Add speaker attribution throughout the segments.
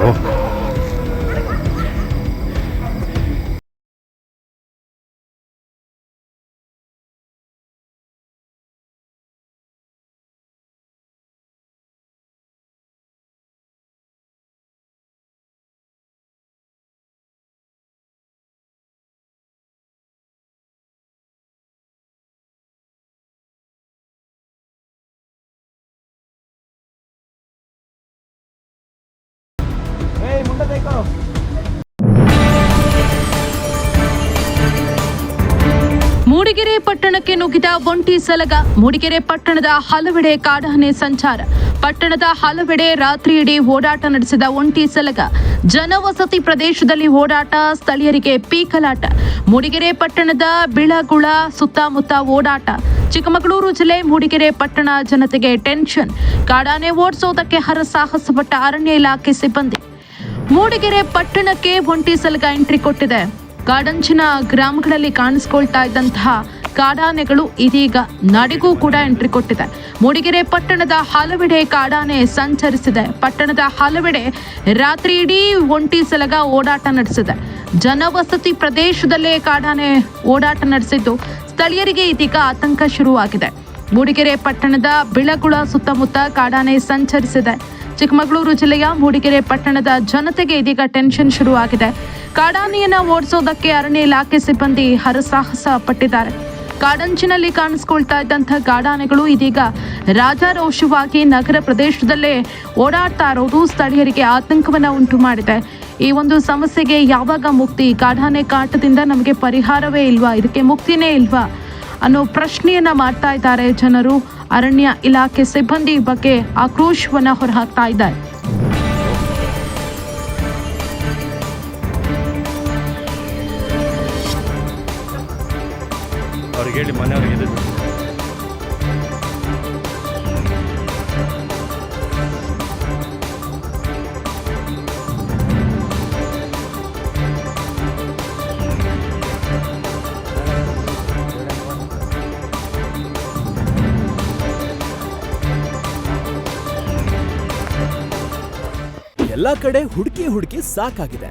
Speaker 1: ಮೂಡಿಗೆರೆ ಪಟ್ಟಣಕ್ಕೆ ನುಗ್ಗಿದ ಒಂಟಿ ಸಲಗ ಮೂಡಿಗೆರೆ ಪಟ್ಟಣದ ಹಲವೆಡೆ ಕಾಡಾನೆ ಸಂಚಾರ. ಪಟ್ಟಣದ ಹಲವೆಡೆ ರಾತ್ರಿಯಿಡೀ ಓಡಾಟ ನಡೆಸಿದ ಒಂಟಿ ಸಲಗ. ಜನವಸತಿ ಪ್ರದೇಶದಲ್ಲಿ ಓಡಾಟ, ಸ್ಥಳೀಯರಿಗೆ ಪೀಕಲಾಟ. ಮೂಡಿಗೆರೆ ಪಟ್ಟಣದ ಬಿಳಗುಳ ಸುತ್ತಮುತ್ತ ಓಡಾಟ. ಚಿಕ್ಕಮಗಳೂರು ಜಿಲ್ಲೆ ಮೂಡಿಗೆರೆ ಪಟ್ಟಣ ಜನತೆಗೆ ಟೆನ್ಷನ್. ಕಾಡಾನೆ ಓಡಿಸೋದಕ್ಕೆ ಹರಸಾಹಸಪಟ್ಟ ಅರಣ್ಯ ಇಲಾಖೆ ಸಿಬ್ಬಂದಿ. ಮೂಡಿಗೆರೆ ಪಟ್ಟಣಕ್ಕೆ ಒಂಟಿ ಸಲಗ ಎಂಟ್ರಿ ಕೊಟ್ಟಿದೆ. ಕಾಡಂಚಿನ ಗ್ರಾಮಗಳಲ್ಲಿ ಕಾಣಿಸ್ಕೊಳ್ತಾ ಇದ್ದಂತಹ ಕಾಡಾನೆಗಳು ಇದೀಗ ನಡಿಗೂ ಕೂಡ ಎಂಟ್ರಿ ಕೊಟ್ಟಿದೆ. ಮೂಡಿಗೆರೆ ಪಟ್ಟಣದ ಹಲವೆಡೆ ಕಾಡಾನೆ ಸಂಚರಿಸಿದೆ. ಪಟ್ಟಣದ ಹಲವೆಡೆ ರಾತ್ರಿ ಇಡೀ ಒಂಟಿ ಸಲಗ ಓಡಾಟ ನಡೆಸಿದೆ. ಜನವಸತಿ ಪ್ರದೇಶದಲ್ಲೇ ಕಾಡಾನೆ ಓಡಾಟ ನಡೆಸಿದ್ದು ಸ್ಥಳೀಯರಿಗೆ ಇದೀಗ ಆತಂಕ ಶುರುವಾಗಿದೆ. ಮೂಡಿಗೆರೆ ಪಟ್ಟಣದ ಬಿಳಗುಳ ಸುತ್ತಮುತ್ತ ಕಾಡಾನೆ ಸಂಚರಿಸಿದೆ. ಚಿಕ್ಕಮಗಳೂರು ಜಿಲ್ಲೆಯ ಮೂಡಿಗೆರೆ ಪಟ್ಟಣದ ಜನತೆಗೆ ಇದೀಗ ಟೆನ್ಷನ್ ಶುರುವಾಗಿದೆ. ಕಾಡಾನೆಯನ್ನು ಓಡಿಸೋದಕ್ಕೆ ಅರಣ್ಯ ಇಲಾಖೆ ಸಿಬ್ಬಂದಿ ಹರಸಾಹಸ ಪಟ್ಟಿದ್ದಾರೆ. ಕಾಡಂಚಿನಲ್ಲಿ ಕಾಣಿಸ್ಕೊಳ್ತಾ ಇದ್ದಂಥ ಕಾಡಾನೆಗಳು ಇದೀಗ ರಾಜಾರೋಷವಾಗಿ ನಗರ ಪ್ರದೇಶದಲ್ಲೇ ಓಡಾಡ್ತಾ ಇರೋದು ಸ್ಥಳೀಯರಿಗೆ ಆತಂಕವನ್ನು ಉಂಟು ಮಾಡಿದೆ. ಈ ಒಂದು ಸಮಸ್ಯೆಗೆ ಯಾವಾಗ ಮುಕ್ತಿ? ಕಾಡಾನೆ ಕಾಟದಿಂದ ನಮಗೆ ಪರಿಹಾರವೇ ಇಲ್ವಾ? ಇದಕ್ಕೆ ಮುಕ್ತಿನೇ ಇಲ್ವಾ? ಅನ್ನೋ ಪ್ರಶ್ನೆಯನ್ನ ಮಾಡ್ತಾ ಇದ್ದಾರೆ ಜನರು. ಅರಣ್ಯ ಇಲಾಖೆ ಸಿಬ್ಬಂದಿ ಬಗ್ಗೆ ಆಕ್ರೋಶವನ್ನ ಹೊರಹಾಕ್ತಾ ಇದ್ದಾರೆ.
Speaker 2: ಅವ್ರಿಗೆ ಹೇಳಿ ಮನೆಯವ್ರಿಗೆ ಇದು.
Speaker 3: ಎಲ್ಲಾ ಕಡೆ ಹುಡುಕಿ ಹುಡುಕಿ ಸಾಕಾಗಿದೆ.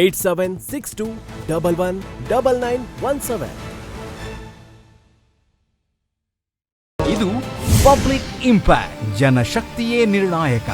Speaker 3: Eight seven six two double one double nine one seven.
Speaker 4: ಇದು ಪಬ್ಲಿಕ್ ಇಂಪ್ಯಾಕ್ಟ್, ಜನಶಕ್ತಿಯೇ ನಿರ್ಣಾಯಕ.